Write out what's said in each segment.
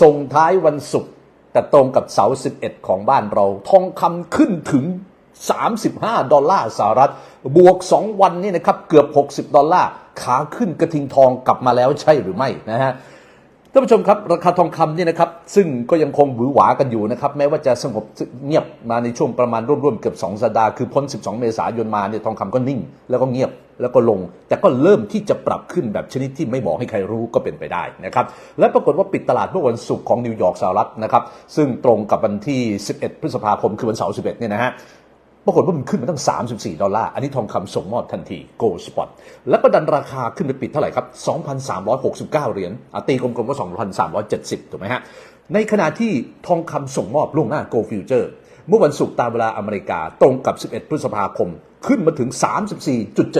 ส่งท้ายวันศุกร์แต่ตรงกับเสาร์11 ของบ้านเรา ทองคำขึ้นถึง 35 ดอลลาร์สหรัฐ บวก 2 วันนี่นะครับ เกือบ 60 ดอลลาร์ ขาขึ้นกระทิงทองกลับมาแล้วใช่หรือไม่นะฮะานผู้ชมครับ ราคาทองคำเนี่ยนะครับซึ่งก็ยังคงหวือหวากันอยู่นะครับแม้ว่าจะสงบเงียบมาในช่วงประมาณร่วมๆเกือบ2สัปดาห์คือพ้น 12 เมษายนมาเนี่ยทองคำก็นิ่ง แล้วก็เงียบแล้วก็ลง แต่ก็เริ่มที่จะปรับขึ้นแบบชนิดที่ไม่บอกให้ใครรู้ก็เป็นไปได้นะครับและปรากฏว่าปิดตลาดเมื่อวันศุกร์ของนิวยอร์กสหรัฐนะครับซึ่งตรงกับวันที่ 11 พฤษภาคมคือวันเสาร์ 11 เนี่ยนะฮะ ปรากฏว่ามันขึ้นมาตั้ง 34 ดอลลาร์ อันนี้ทองคำส่งมอบทันที Gold Spot แล้วก็ดันราคาขึ้นไปปิดเท่าไหร่ครับ 2,369 เหรียญตีกลมๆว่า2,370 ถูกไหมฮะ ในขณะที่ทองคำส่งมอบล่วงหน้า Gold Future เมื่อวันศุกร์ตามเวลาอเมริกาตรงกับ 11 พฤษภาคม ขึ้นมาถึง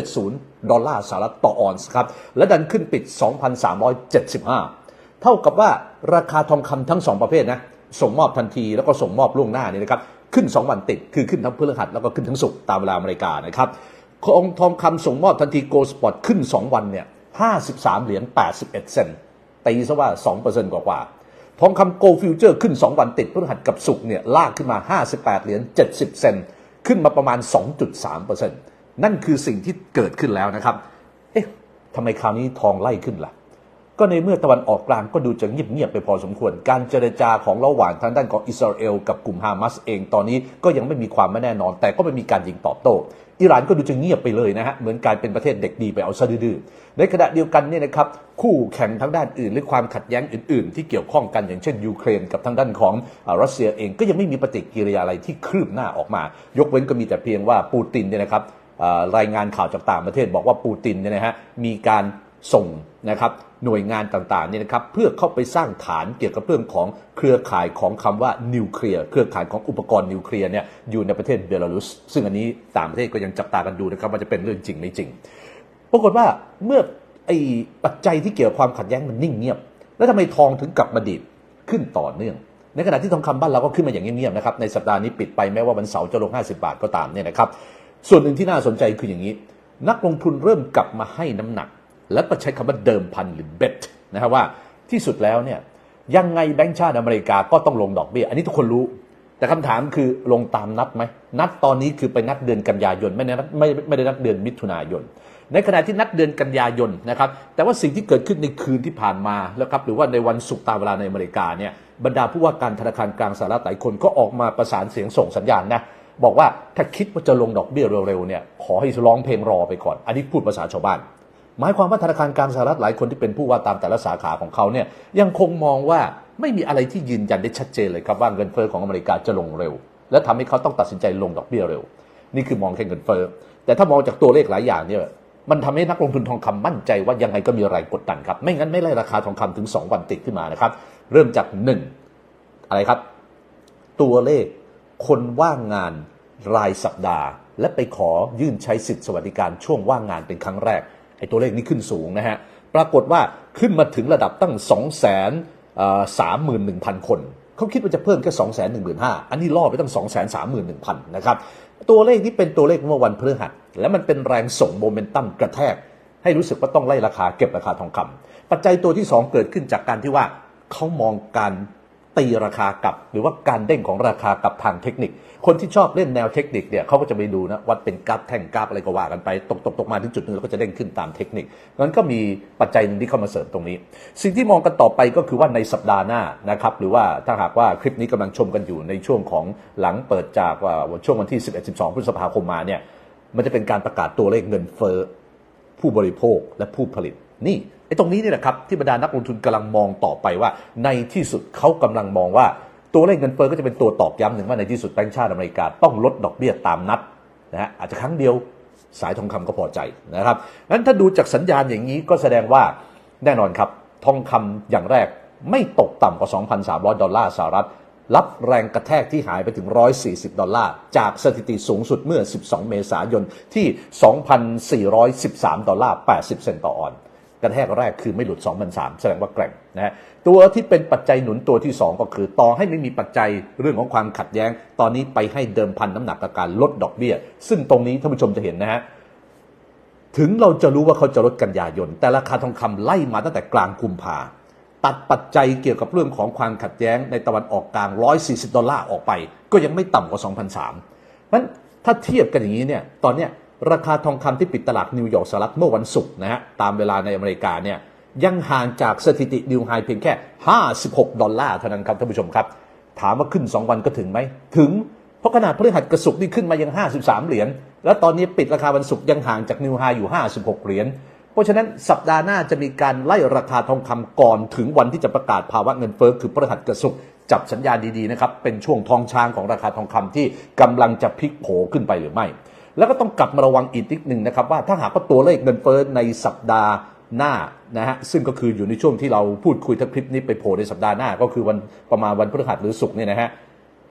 34.70 ดอลลาร์สหรัฐต่อออนซ์ครับ และดันขึ้นปิด 2,375 เท่ากับว่าราคาทองคำทั้งสองประเภทนะ ส่งมอบทันทีแล้วก็ส่งมอบล่วงหน้านี่นะครับขึ้น 2 วันติด คือขึ้นทั้งพฤหัสแล้วก็ขึ้นทั้งศุกร์ตามเวลาอเมริกานะครับของทองคำส่งมอบทันทีโกลสปอร์ตขึ้น 2 วันเนี่ย53 เหรียญ81 เซนต์ตีซะว่า 2%กว่ากว่าทองคำโกลฟิวเจอร์ขึ้น 2 วันติดพฤหัสกับศุกร์เนี่ยลากขึ้นมา 58 เหรียญ70 เซนขึ้นมาประมาณ 2.3%นั่นคือสิ่งที่เกิดขึ้นแล้วนะครับ เอ๊ะทำไมคราวนี้ทองไล่ขึ้นล่ะ ก็ในเมื่อตะวันออกกลางก็ดูจะเงียบๆไปพอสมควร การเจรจาของระหว่างทางด้านของอิสราเอลกับกลุ่มฮามาสเองตอนนี้ก็ยังไม่มีความไม่แน่นอน แต่ก็ไม่มีการยิงตอบโต้อิหร่านก็ดูจะเงียบไปเลยนะฮะเหมือนกลายเป็นประเทศเด็กดีไปเอาซะดื้อในขณะเดียวกันเนี่ยนะครับคู่แข่งทางด้านอื่น หรือความขัดแย้งอื่น ๆ ที่เกี่ยวข้องกันอย่างเช่นยูเครนกับทางด้านของอ่ารัสเซียเองก็ยังไม่มีปฏิกิริยาอะไรที่คืบหน้าออกมา ยกเว้นก็มีแต่เพียงว่าปูตินเนี่ยนะครับรายงานข่าวจากต่างประเทศบอกว่าปูตินเนี่ยนะฮะมีการ ส่งนะครับหน่วยงานต่างๆเนี่ยนะครับเพื่อเข้าไปสร้างฐานเกี่ยวกับเรื่องของเครือข่ายของคำว่านิวเคลียร์เครือข่ายของอุปกรณ์นิวเคลียร์เนี่ยอยู่ในประเทศเบลารุส ซึ่งอันนี้ต่างประเทศก็ยังจับตากันดูนะครับว่าจะเป็นเรื่องจริงไม่จริง ปรากฏว่าเมื่อไอ้ปัจจัยที่เกี่ยวกับความขัดแย้งมันนิ่งเงียบ แล้วทำไมทองถึงกลับมาดีดขึ้นต่อเนื่อง ในขณะที่ทองคำบ้านเราก็ขึ้นมาอย่างเงียบๆนะครับในสัปดาห์นี้ปิดไปแม้ว่าวันเสาร์จะลง 50 บาทก็ตามเนี่ยนะครับส่วนหนึ่งที่น่าสนใจคืออย่างนี้ นักลงทุนเริ่มกลับมาให้น้ำหนัก และก็ใช้คำว่าเดิมพันหรือ bet นะครับว่าที่สุดแล้วเนี่ยยังไงแบงก์ชาติอเมริกาก็ต้องลงดอกเบี้ย อันนี้ทุกคนรู้ แต่คำถามคือลงตามนัดไหม นัดตอนนี้คือไปนัดเดือนกันยายน ไม่ได้นัดไม่ไม่ได้นัดเดือนมิถุนายน ในขณะที่นัดเดือนกันยายนนะครับ แต่ว่าสิ่งที่เกิดขึ้นในคืนที่ผ่านมาแล้วครับหรือว่าในวันศุกร์ตามเวลาในอเมริกาเนี่ยบรรดาผู้ว่าการธนาคารกลางสหรัฐหลายคนก็ออกมาประสานเสียงส่งสัญญาณนะบอกว่าถ้าคิดว่าจะลงดอกเบี้ยเร็วๆเนี่ยขอให้ร้องเพลงรอไปก่อน อันนี้พูดภาษาชาวบ้าน หมายความว่าธนาคารกลางสหรัฐหลายคนที่เป็นผู้ว่าตามแต่ละสาขาของเขาเนี่ยยังคงมองว่าไม่มีอะไรที่ยืนยันได้ชัดเจนเลยครับว่าเงินเฟ้อของอเมริกาจะลงเร็ว และทำให้เขาต้องตัดสินใจลงดอกเบี้ยเร็ว นี่คือมองแค่เงินเฟ้อแต่ถ้ามองจากตัวเลขหลายอย่างเนี่ยมันทำให้นักลงทุนทองคำมั่นใจว่ายังไงก็มีแรงกดดันครับ ไม่งั้นไม่ไล่ราคาทองคำถึง 2 วันติดขึ้นมานะครับ เริ่มจาก 1 อะไรครับ ตัวเลขคนว่างงานรายสัปดาห์ และไปขอยื่นใช้สิทธิสวัสดิการช่วงว่างงานเป็นครั้งแรก ไอ้ตัวเลขนี้ขึ้นสูงนะฮะ ปรากฏว่าขึ้นมาถึงระดับตั้ง 2 3 1 0 0 0 คน เขาคิดว่าจะเพิ่มแค่2 1 5 0 0 0อันนี้ล่อไปตั้ง 2 3 1 0 0 0 นะครับ ตัวเลขนี้เป็นตัวเลขเมื่อวันพฤหัส และมันเป็นแรงส่งโมเมนตัมกระแทก ให้รู้สึกว่าต้องไล่ราคาเก็บราคาทองคำปัจจัยตัวที่ 2 เกิดขึ้นจากการที่ว่าเขามองการ ตีราคากลับ หรือว่าการเด้งของราคากับทางเทคนิค คนที่ชอบเล่นแนวเทคนิคเนี่ยเขาก็จะไปดูนะวัดเป็นกราฟแท่งกราฟอะไรก็ว่ากันไปตกตกตกมาถึงจุดนึงแล้วก็จะเด้งขึ้นตามเทคนิคงั้นก็มีปัจจัยหนึงที่เข้ามาเสริมตรงนี้ สิ่งที่มองกันต่อไปก็คือว่าในสัปดาห์หน้านะครับหรือว่าถ้าหากว่าคลิปนี้กำลังชมกันอยู่ในช่วงของหลังเปิดจากว่าช่วงวันที่ 11-12 พฤษภาคมมาเนี่ยมันจะเป็นการประกาศตัวเลขเงินเฟ้อผู้บริโภคและผู้ผลิต นี่ไอ้ตรงนี้นี่แหละครับที่บรรดานักลงทุนกำลังมองต่อไปว่า ในที่สุดเขากำลังมองว่าตัวเลขเงินเฟ้อก็จะเป็นตัวตอกย้ำหนึ่งว่าในที่สุดแบงก์ชาติอเมริกาต้องลดดอกเบี้ยตามนัดนะฮะอาจจะครั้งเดียวสายทองคำก็พอใจนะครับงั้นถ้าดูจากสัญญาณอย่างนี้ก็แสดงว่าแน่นอนครับทองคำอย่างแรกไม่ตกต่ำกว่า 2,300 ดอลลาร์สหรัฐ รับแรงกระแทกที่หายไปถึง 140 ดอลลาร์ จากสถิติสูงสุดเมื่อ 12 เมษายนที่ 2,413 ดอลลาร์ 80 เซนต์ต่อออน กระแทกแรกคือไม่หลุด2,003แสดงว่าแกร่งนะฮะตัวที่เป็นปัจจัยหนุนตัวที่ 2 ก็คือ ต่อให้ไม่มีปัจจัยเรื่องของความขัดแย้ง ตอนนี้ไปให้เดิมพันน้ำหนักกับการลดดอกเบี้ย ซึ่งตรงนี้ท่านผู้ชมจะเห็นนะฮะถึงเราจะรู้ว่าเขาจะลดกันยายน แต่ราคาทองคำไล่มาตั้งแต่กลางกุมภาตัดปัจจัยเกี่ยวกับเรื่องของความขัดแย้งในตะวันออกกลาง 140 ดอลลาร์ออกไป ก็ยังไม่ต่ำกว่า 2,003มันถ้าเทียบกันอย่างนี้เนี่ยตอนเนี้ย ราคาทองคำที่ปิดตลาดนิวยอร์กสหรัฐเมื่อวันศุกร์นะฮะตามเวลาในอเมริกาเนี่ยยังห่างจากสถิตินิวไฮเพียงแค่ 56 ดอลลาร์เท่านั้นครับท่านผู้ชมครับ ถามว่าขึ้น 2 วันก็ถึงไหม ถึง เพราะขนาดพฤหัสกระสุกนี่ขึ้นมายัง 53 เหรียญ แล้วตอนนี้ปิดราคาวันศุกร์ยังห่างจากนิวไฮอยู่ 56 เหรียญ เพราะฉะนั้นสัปดาห์หน้าจะมีการไล่ราคาทองคำก่อนถึงวันที่จะประกาศภาวะเงินเฟ้อคือพฤหัสกระสุกจับสัญญาณดีๆนะครับเป็นช่วงทองช้างของราคาทองคำที่กำลังจะพลิกโผขึ้นไปหรือไม่ แล้วก็ต้องกลับมาระวังอีกนิดหนึ่งนะครับว่าถ้าหากว่าตัวเลขเงินเฟ้อในสัปดาห์หน้านะฮะซึ่งก็คืออยู่ในช่วงที่เราพูดคุยถ้าคลิปนี้ไปโผล่ในสัปดาห์หน้า ก็คือวันประมาณวันพฤหัสหรือศุกร์เนี่ยนะฮะ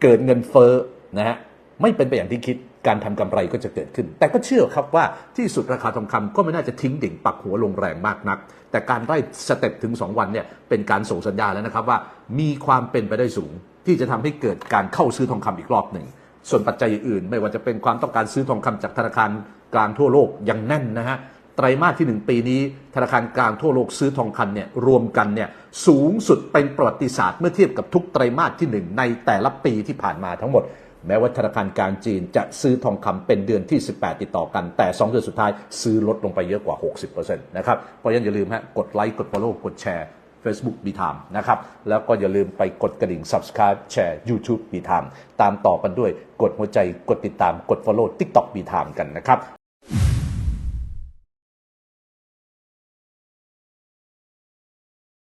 เกิดเงินเฟ้อนะฮะไม่เป็นไปอย่างที่คิดการทำกำไรก็จะเกิดขึ้น แต่ก็เชื่อครับว่าที่สุดราคาทองคำก็ไม่น่าจะทิ้งดิ่งปักหัวลงแรงมากนัก แต่การไล่สเต็ปถึง 2 วันเนี่ยเป็นการส่งสัญญาณแล้วนะครับว่ามีความเป็นไปได้สูง ที่จะทำให้เกิดการเข้าซื้อทองคำอีกรอบหนึ่ง ส่วนปัจจัยอื่นไม่ว่าจะเป็นความต้องการซื้อทองคำจากธนาคารกลางทั่วโลกยังแน่นนะฮะไตรมาสที่ 1 ปีนี้ ธนาคารกลางทั่วโลกซื้อทองคำเนี่ยรวมกันเนี่ยสูงสุดเป็นประวัติศาสตร์เมื่อเทียบกับทุกไตรมาสที่ 1 ในแต่ละปีที่ผ่านมาทั้งหมด แม้ว่าธนาคารกลางจีนจะซื้อทองคำเป็นเดือนที่ 18 ติดต่อกัน แต่ 2 เดือนสุดท้ายซื้อลดลงไปเยอะกว่า 60%นะครับเพราะฉะนั้นอย่าลืมฮะกดไลค์กด follow กดแชร์ Facebook b t i m e นะครับ แล้วก็อย่าลืมไปกดกระดิ่ง Subscribe แชร์ YouTube b t i m e ตามต่อกันด้วยกดหัวใจกดติดตามกด follow TikTok b t i m e กันนะครับ